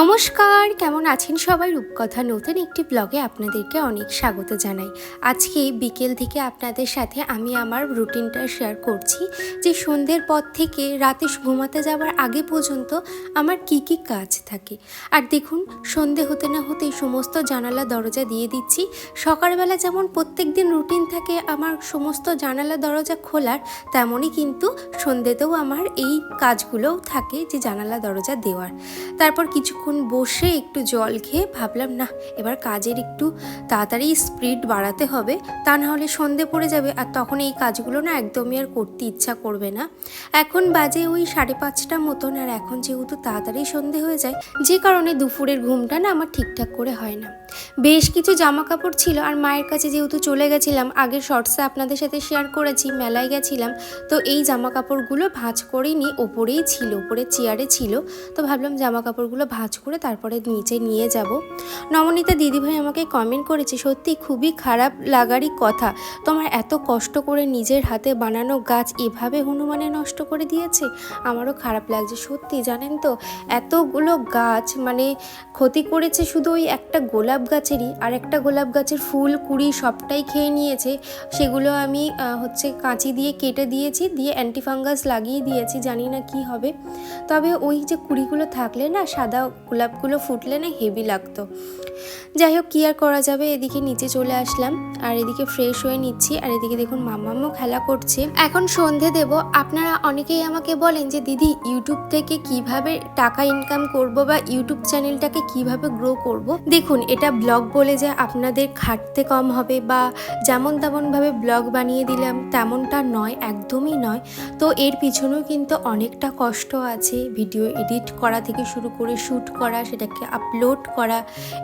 নমস্কার, কেমন আছেন সবাই? রূপকথা নতুন একটি ব্লগে আপনাদেরকে অনেক স্বাগত জানাই। আজকে বিকেল থেকে আপনাদের সাথে আমি আমার রুটিনটা শেয়ার করছি যে সন্ধ্যের পর থেকে রাতে ঘুমাতে যাওয়ার আগে পর্যন্ত আমার কি কি কাজ থাকে। আর দেখুন, সন্ধে হতে না হতেই সমস্ত জানালা দরজা দিয়ে দিচ্ছি। সকালবেলা যেমন প্রত্যেক দিন রুটিন থাকে, আমার সমস্ত জানালা দরজা খোলার, তেমনই কিন্তু সন্ধ্যেতেও আমার এই কাজগুলোও থাকে যে জানালা দরজা দেওয়ার। তারপর কিছুক্ষণ বসে একটু জল খেয়ে ভাবলাম না এবার কাজের একটু তাড়াতাড়ি স্পিড বাড়াতে হবে, তা না হলে সন্ধে পড়ে যাবে। আর তখন এই কাজগুলো না একদমই আর করতে ইচ্ছা করবে না। এখন বাজে ওই সাড়ে পাঁচটা মতন, আর এখন যেহেতু তাড়াতাড়ি সন্ধে হয়ে যায়, যে কারণে দুপুরের ঘুমটা না আমার ঠিকঠাক করে হয় না। বেশ কিছু জামা কাপড় ছিল, আর মায়ের কাছে যেহেতু চলে গেছিলাম আগের শর্টসে আপনাদের সাথে শেয়ার করেছি, মেলায় গেছিলাম, তো এই জামা কাপড়গুলো ভাঁজ করেই নি ওপরেই ছিল ওপরে চেয়ারে ছিল, তো ভাবলাম জামা কাপড়গুলো ভাঁজ করে তারপরে নিচে নিয়ে যাব। নবনীতা দিদিভাই আমাকে কমেন্ট করেছে, সত্যি খুবই খারাপ লাগারই কথা। তোমার এত কষ্ট করে নিজের হাতে বানানো গাছ এভাবে হনুমানে নষ্ট করে দিয়েছে? আমারও খারাপ লাগছে, সত্যি জানেন তো? এতগুলো গাছ মানে ক্ষতি করেছে শুধু ওই একটা গোলাপ গাছেরই, আর একটা গোলাপ গাছের ফুল, কুড়ি সবটাই খেয়ে নিয়েছে। সেগুলো আমি হচ্ছে কাঁচি দিয়ে কেটে দিয়েছি, দিয়ে অ্যান্টিফাঙ্গাস লাগিয়ে দিয়েছি, জানি না কি হবে। তবে ওই যে কুড়িগুলো থাকলে না সাদা গোলাপগুলো ফুটলে না হেভি লাগতো। যাই হোক, কী আর করা যাবে? এদিকে নিচে চলে আসলাম, আর এদিকে ফ্রেশ হয়ে নিচ্ছি। আর এদিকে দেখুন মাম্মাম্মও খেলা করছে। এখন সন্ধে দেব। আপনারা অনেকেই আমাকে বলেন যে, দিদি ইউটিউব থেকে কীভাবে টাকা ইনকাম করব বা ইউটিউব চ্যানেলটাকে কীভাবে গ্রো করব? দেখুন, এটা ব্লগ বলে যে আপনাদের খাটতে কম হবে বা যেমন তেমনভাবে ব্লগ বানিয়ে দিলাম, তেমনটা নয়, একদমই নয়। তো এর পিছনেও কিন্তু অনেকটা কষ্ট আছে। ভিডিও এডিট করা থেকে শুরু করে শ্যুট করা, সেটাকে আপলোড করা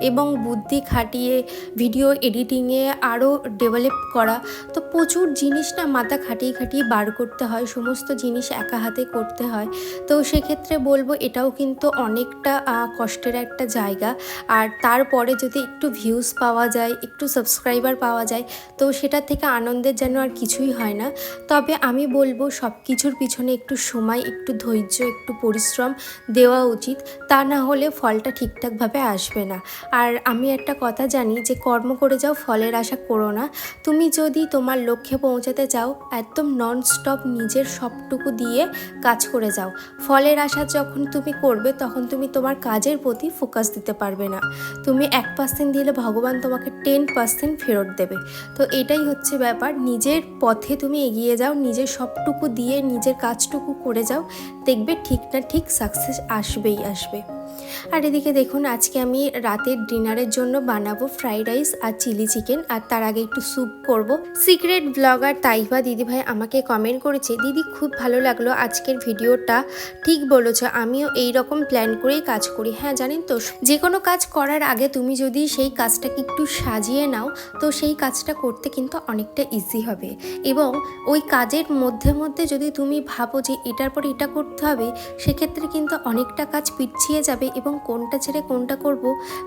এবং বুদ্ধি খাটিয়ে ভিডিও এডিটিংয়ে আরও ডেভেলপ করা। তো প্রচুর জিনিস না মাথা খাটিয়ে খাটিয়ে বার করতে হয়, সমস্ত জিনিস একা হাতে করতে হয়। তো সেক্ষেত্রে বলব এটাও কিন্তু অনেকটা কষ্টের একটা জায়গা। আর তারপরে যদি একটু ভিউজ পাওয়া যায়, একটু সাবস্ক্রাইবার পাওয়া যায়, তো সেটা থেকে আনন্দের যেন আর কিছুই হয় না। তবে আমি বলব সব কিছুর পিছনে একটু সময়, একটু ধৈর্য, একটু পরিশ্রম দেওয়া উচিত। তা না হলে ফলটা ঠিকঠাকভাবে আসবে না। আর আমি একটা কথা জানি যে, কর্ম করে যাও, ফলের আশা করো না। তুমি যদি তোমার লক্ষ্যে পৌঁছাতে চাও, একদম নন স্টপ নিজের সবটুকু দিয়ে কাজ করে যাও। ফলের আশা যখন তুমি করবে, তখন তুমি তোমার কাজের প্রতি ফোকাস দিতে পারবে না। তুমি এক পার্সেন্ট দিলে ভগবান তোমাকে টেন পার্সেন্ট ফেরত দেবে। তো এটাই হচ্ছে ব্যাপার। নিজের পথে তুমি এগিয়ে যাও, নিজের সবটুকু দিয়ে নিজের কাজটুকু করে যাও। দেখবে ঠিক না ঠিক সাকসেস আসবেই আসবে। আর এদিকে দেখুন, আজকে আমি রাতের ডিনারের জন্য বানাবো ফ্রাইড রাইস আর চিলি চিকেন আর তার আগে একটু স্যুপ করব। সিক্রেট ব্লগার তাইবা দিদিভাই আমাকে কমেন্ট করেছে, দিদি, খুব ভালো লাগল আজকের ভিডিওটা। ঠিক বলেছ, আমিও এই রকম প্ল্যান করেই কাজ করি। হ্যাঁ জানেন তো, যে কোনো কাজ করার আগে তুমি যদি সেই কাজটাকে একটু সাজিয়ে নাও, তো সেই কাজটা করতে কিন্তু অনেকটা ইজি হবে। এবং ওই কাজের মধ্যে মধ্যে যদি তুমি ভাবো যে এটার পর এটা করতে হবে, সেক্ষেত্রে কিন্তু অনেকটা কাজ পিছিয়ে যাবে এবং কোনটা ছেড়ে কোনটা করব,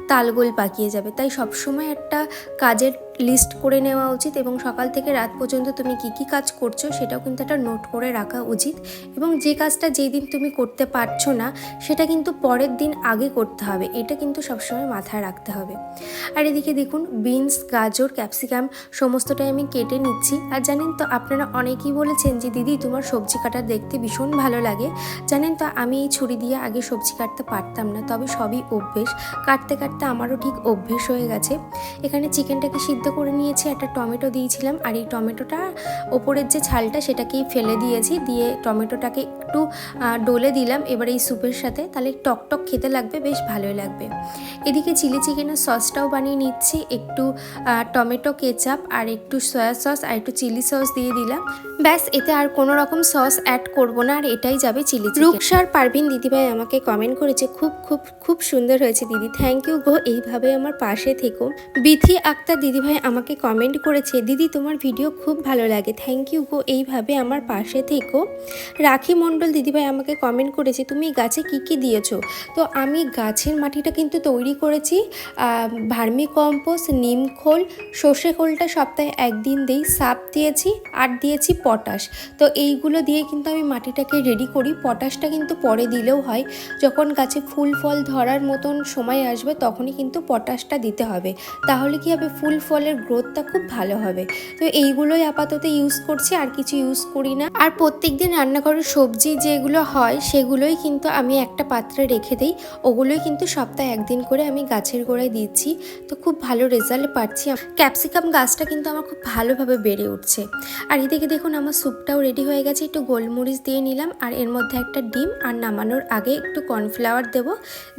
তালগোল পাকিয়ে যাবে। তাই সবসময় একটা কাজের লিস্ট করে নেওয়া উচিত এবং সকাল থেকে রাত পর্যন্ত তুমি কি কি কাজ করছ সেটাও কিন্তু একটা নোট করে রাখা উচিত। এবং যে কাজটা যেই দিন তুমি করতে পারছ না, সেটা কিন্তু পরের দিন আগে করতে হবে। এটা কিন্তু সবসময় মাথায় রাখতে হবে। আর এদিকে দেখুন বিনস গাজর ক্যাপসিকাম সমস্তটাই আমি কেটে নিচ্ছি। আর জানেন তো, আপনারা অনেকেই বলেছেন যে, দিদি, তোমার সবজি কাটা দেখতে ভীষণ ভালো লাগে। জানেন তো, আমি এই ছুরি দিয়ে আগে সবজি কাটতে পারতাম না, তবে সবই অভ্যেস। কাটতে কাটতে আমারও ঠিক অভ্যেস হয়ে গেছে। এখানে চিকেনটাকে সিদ্ধ করে নিয়েছি, একটা টমেটো দিয়েছিলাম। আর এই টমেটোটা ওপরের যে ছালটা সেটাকেই ফেলে দিয়েছি। দিয়ে টমেটোটাকে একটু ডলে দিলাম। এবার এই স্যুপের সাথে তাহলে টকটক খেতে লাগবে, বেশ ভালোই লাগবে। এদিকে চিলি চিকেনের সসটাও বানিয়ে নিচ্ছি। একটু টমেটো, কেচাপ আর একটু সয়া সস আর একটু চিলি সস দিয়ে দিলাম। ব্যাস, এতে আর কোনো রকম সস অ্যাড করব না, আর এটাই যাবে চিলি রূপসার পারভিন দিদিভাই আমাকে কমেন্ট করেছে, খুব খুব খুব সুন্দর হয়েছে দিদি থ্যাংক ইউ গো, এইভাবে আমার পাশে থেকো। বিথি আক্তার দিদিভাই আমাকে কমেন্ট করেছে, দিদি, তোমার ভিডিও খুব ভালো লাগে থ্যাংক ইউ গো, এইভাবে আমার পাশে থেকো। রাখি মণ্ডল মণ্ডল দিদিভাই, আমাকে কমেন্ট করেছে, তুমি গাছে কি কি দিয়েছ? তো আমি গাছের মাটিটা কিন্তু তৈরি করেছি ভার্মি কম্পোস্ট নিম খোল সর্ষে খোলটা সপ্তাহে একদিন দিই, সাপ দিয়েছি, আর দিয়েছি পটাশ। তো এইগুলো দিয়ে কিন্তু আমি মাটিটাকে রেডি করি, পটাশটা কিন্তু পরে দিলেও হয়। যখন গাছে ফুল ফল ধরার মতন সময় আসবে, তখনই কিন্তু পটাশটা দিতে হবে। তাহলে কি হবে? ফুল ফলের গ্রোথটা খুব ভালো হবে। তো এইগুলোই আপাতত ইউজ করছি, আর কিছু ইউজ করি না। আর প্রত্যেক দিন রান্নাঘরের সবজি যেগুলো হয়, সেগুলোই কিন্তু আমি একটা পাত্রে রেখে দিই। ওগুলোই কিন্তু সপ্তাহে একদিন করে আমি গাছের গোড়ায় দিচ্ছি। তো খুব ভালো রেজাল্ট পাচ্ছি। ক্যাপসিকাম গাছটা কিন্তু আমার খুব ভালোভাবে বেড়ে উঠছে। আর এদিকে দেখুন, আমার স্যুপটাও রেডি হয়ে গেছে। একটু গোলমরিচ দিয়ে নিলাম আর এর মধ্যে একটা ডিম আর নামানোর আগে একটু কর্নফ্লাওয়ার দেব।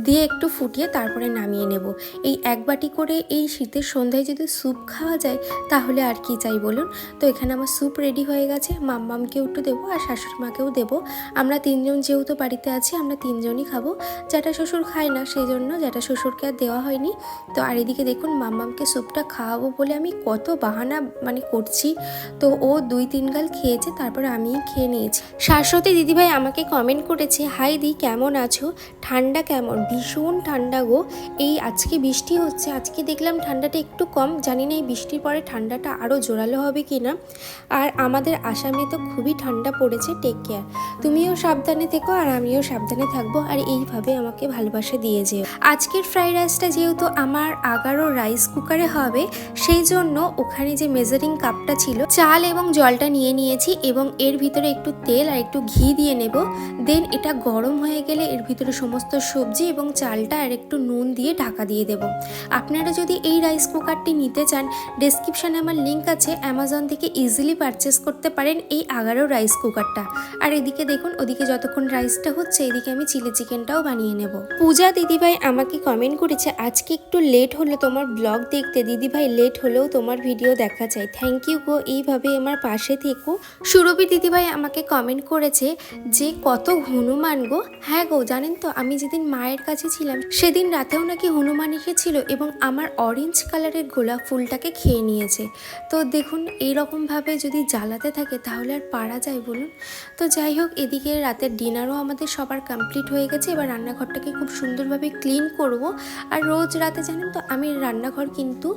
দিয়ে একটু ফুটিয়ে তারপরে নামিয়ে নেব। এই এক বাটি করে এই শীতের সন্ধ্যায় যদি স্যুপ খাওয়া যায়, তাহলে আর কি চাই বলুন? তো এখানে আমার স্যুপ রেডি হয়ে গেছে। মাম্মামকেও একটু দেবো আর শাশুড়ি মাকেও দেবো। আমরা তিনজন যেহেতু বাড়িতে আছি, আমরা তিনজনই খাব। জ্যাঠা শ্বশুর খায় না সেই জন্য জ্যাঠা শ্বশুরকে আর দেওয়া হয়নি। তো আর এদিকে দেখুন, মাম্মামকে স্যুপটা খাওয়াবো বলে আমি কত বাহানা মানে করছি। তো ও দুই তিন গাল খেয়েছে, তারপর আমিই খেয়ে নিয়েছি। শাশ্বতী দিদিভাই আমাকে কমেন্ট করেছে, হাই দি, কেমন আছো? ঠান্ডা কেমন? ভীষণ ঠান্ডা গো। এই আজকে বৃষ্টি হচ্ছে, আজকে দেখলাম ঠান্ডাটা একটু কম। জানি না এই বৃষ্টির পরে ঠান্ডাটা আরও জোরালো হবে কি না আর আমাদের আসামে তো খুবই ঠান্ডা পড়েছে টেক কেয়ার তুমিও সাবধানে থেকো আর আমিও সাবধানে থাকব আর এইভাবে আমাকে ভালোবাসা দিয়ে যেও। আজকের ফ্রাইড রাইসটা যেহেতু আমার আগারো রাইস কুকারে হবে, সেই জন্য ওখানে যে মেজারিং কাপটা ছিল, চাল এবং জলটা নিয়ে নিয়েছি এবং এর ভিতরে একটু তেল আর একটু ঘি দিয়ে নেব। দেন এটা গরম হয়ে গেলে এর ভিতরে সমস্ত সবজি এবং চালটা আর একটু নুন দিয়ে ঢাকা দিয়ে দেব। আপনারা যদি এই রাইস কুকারটি নিতে চান ডেসক্রিপশানে আমার লিঙ্ক আছে অ্যামাজন থেকে ইজিলি পারচেস করতে পারেন এই আগারো রাইস কুকারটা। আর এদিকে দেখুন, ওদিকে যতক্ষণ রাইসটা হচ্ছে, এদিকে আমি চিলি চিকেনটাও বানিয়ে নেব। পূজা দিদিভাই আমাকে কমেন্ট করেছে, আজকে একটু লেট হলো তোমার ব্লগ দেখতে। দিদিভাই লেট হলেও তোমার ভিডিও দেখা চাই থ্যাংক ইউ গো, এইভাবে আমার পাশে থেকো। সুরভি দিদিভাই আমাকে কমেন্ট করেছে যে, কত হনুমান গো। হ্যাঁ গো, জানেন তো, আমি যেদিন মায়ের কাছে ছিলাম, সেদিন রাতেও নাকি হনুমান এসেছিল এবং আমার অরেঞ্জ কালারের গোলাপ ফুলটাকে খেয়ে নিয়েছে। তো দেখুন, এইরকমভাবে যদি জ্বালাতে থাকে, তাহলে আর পারা যায় বলুন। তো যাই হোক এদিকে রাতের ডিনারও আমাদের সবার কমপ্লিট হয়ে গেছে। এবার রান্নাঘরটাকে খুব সুন্দরভাবে ক্লিন করব। আর রোজ রাতে জানেন তো, আমি রান্নাঘর কিন্তু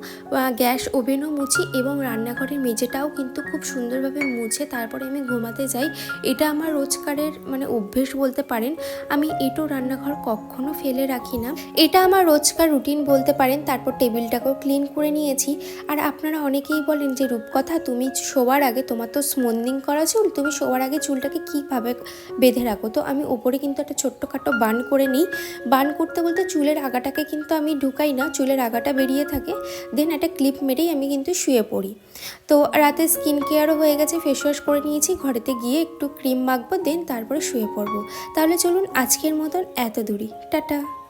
গ্যাস ওভেনও মুছি এবং রান্নাঘরের মেঝেটাও কিন্তু খুব সুন্দরভাবে মুছে তারপরে আমি ঘুমাতে যাই। এটা আমার রোজকারের মানে অভ্যেস বলতে পারেন। আমি এটো রান্নাঘর কখনো ফেলে রাখি না। এটা আমার রোজকার রুটিন বলতে পারেন। তারপর টেবিলটাকেও ক্লিন করে নিয়েছি। আর আপনারা অনেকেই বলেন যে, রূপকথা, তুমি শোবার আগে তোমার তো স্মন্দিং করা চুল, তুমি শোবার আগে চুলটাকে কীভাবে বেঁধে রাখো। তো আমি উপরে কিন্তু একটা ছোট্ট খাটো বান করে নিই। বান করতে বলতে চুলের আগাটাকে কিন্তু আমি ঢুকাই না, চুলের আগাটা বেরিয়ে থাকে। দেন একটা ক্লিপ মেরেই আমি কিন্তু শুয়ে পড়ি। তো রাতে স্কিন কেয়ারও হয়ে গেছে ফেস ওয়াশ করে নিয়েছি। ঘরেতে গিয়ে একটু ক্রিম মাখবো দেন তারপরে শুয়ে পড়ব। তাহলে চলুন আজকের মতন এত দূরই। টাটা।